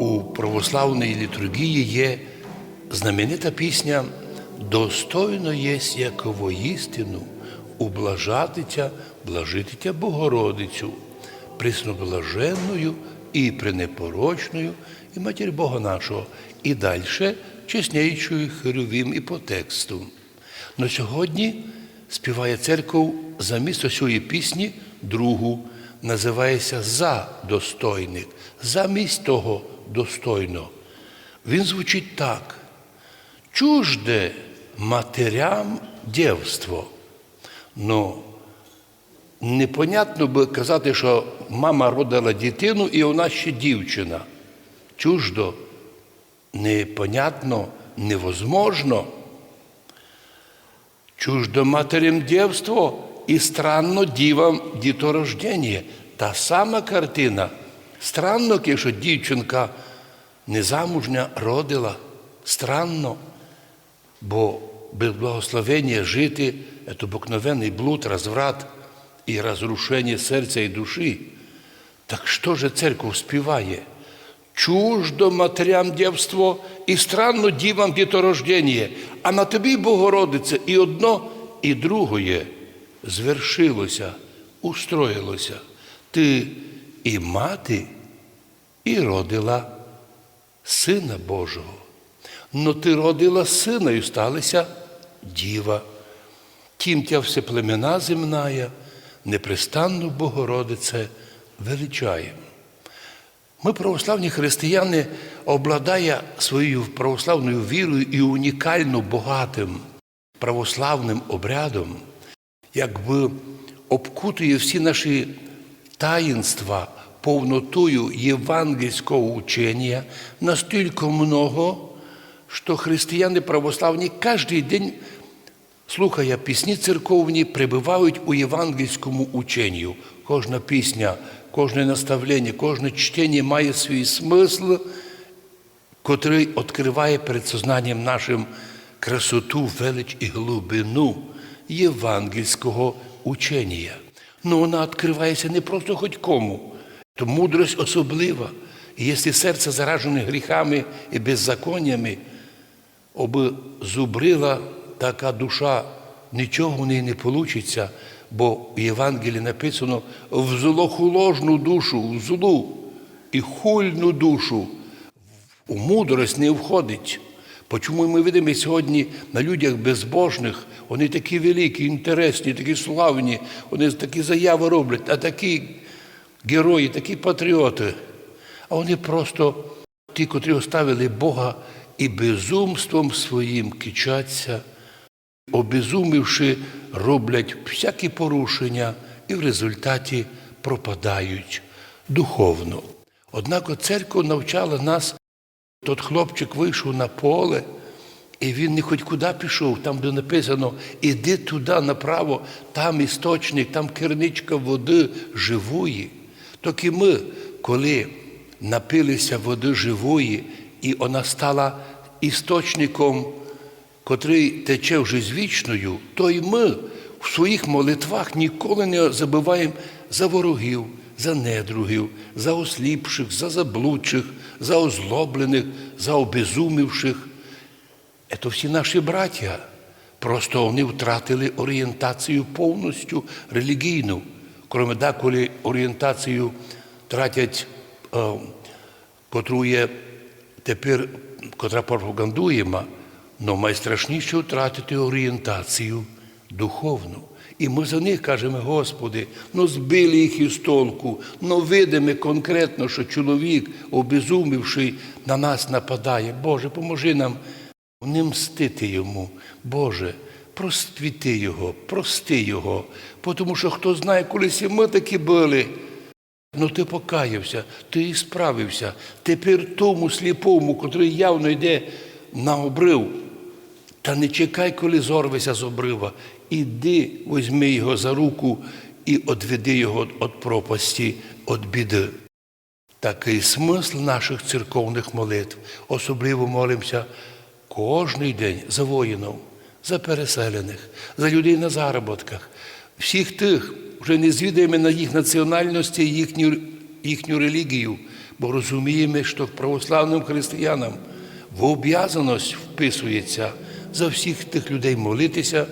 у православній літургії є знаменита пісня Достойно єсть як воістину ублажатися, блажитися Богородицю, присноблаженною і пренепорочною, і матір Бога нашого, і далі чесніючою херовім і по тексту. Но сьогодні співає церков замість цієї пісні другу, називається За достойник, замість того достойно. Він звучить так. Чужде матерям дівство. Ну, непонятно би казати, що мама родила дитину і вона ще дівчина. Чуждо, непонятно, невозможно. Чуждо матерям дівство і странно дівам діторождення. Та сама картина. Странно, якщо дівчинка незамужня родила. Странно, бо без благословення жити це обыкновенний блуд, разврат і розрушення серця і душі. Так що же церква співає? Чуждо матерям дівство і странно дівам діторождення, а на тобі, Богородице, і одно, і другое звершилося, устроїлося. Ти і мати, і родила Сина Божого. Но ти родила сина і сталася діва. Тім тя все племена земная, непрестанну Богородице величаємо. Ми, православні християни, обладає своєю православною вірою і унікально багатим православним обрядом, якби обкутує всі наші таїнства повнотою євангельського учення настільки много, що християни православні кожен день, слухая пісні церковні, прибувають у євангельському ученню. Кожна пісня, кожне наставлення, кожне чтення має свій смисл, котрий відкриває перед сознанням нашим красоту, велич і глибину євангельського учення. Ну вона відкривається не просто хоч кому, то мудрость особлива. І якщо серце заражене гріхами і беззаконнями, оби зубрила така душа, нічого в неї не вийде, бо в Євангелії написано в злохуложну душу, в злу і хульну душу, у мудрость не входить. Почому ми видимо сьогодні на людях безбожних, вони такі великі, інтересні, такі славні, вони такі заяви роблять, а такі герої, такі патріоти. А вони просто ті, котрі оставили Бога і безумством своїм кичаться, обезумівши, роблять всякі порушення і в результаті пропадають духовно. Однак церква навчала нас, тот хлопчик вийшов на поле, і він не хоч куди пішов, там, де написано, іди туди направо, там істочник, там керничка води живої. Так і ми, коли напилися води живої, і вона стала істочником, котрий тече вже з вічною, то й ми в своїх молитвах ніколи не забуваємо за ворогів, за недругів, за осліпших, за заблудших, за озлоблених, за обезумівших. Це всі наші браття. Просто вони втратили орієнтацію повністю релігійну. Кроме да, коли орієнтацію тратять, е, котру є тепер, котра пропагандуємо, але найстрашніше втратити орієнтацію духовну. І ми за них кажемо, Господи, ну збили їх із толку, ну видимо конкретно, що чоловік, обезумівший, на нас нападає. Боже, поможи нам не мстити йому. Боже, просвіти його, прости його, тому що хто знає, колись і ми такі були. Ну ти покаявся, ти і справився. Тепер тому сліпому, котрий явно йде на обрив, та не чекай, коли зорвися з обрива. Іди, візьми його за руку і одведи його від пропасті, від біди. Такий смисл наших церковних молитв. Особливо молимося кожний день за воїнів, за переселених, за людей на заробітках, всіх тих, вже не звідаємо на їх національності, їхню, їхню релігію, бо розуміємо, що православним християнам в обов'язаність вписується за всіх тих людей молитися,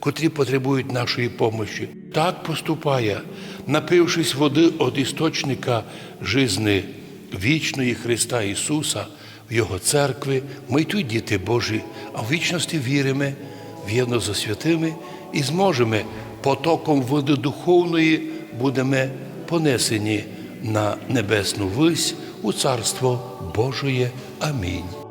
котрі потребують нашої помощі. Так поступає, напившись води від істочника жизни вічної Христа Ісуса, в Його церкви, ми й тут діти Божі, а в вічності віримо, в'єдно за святими і зможемо потоком води духовної будемо понесені на небесну вись у Царство Божоє. Амінь.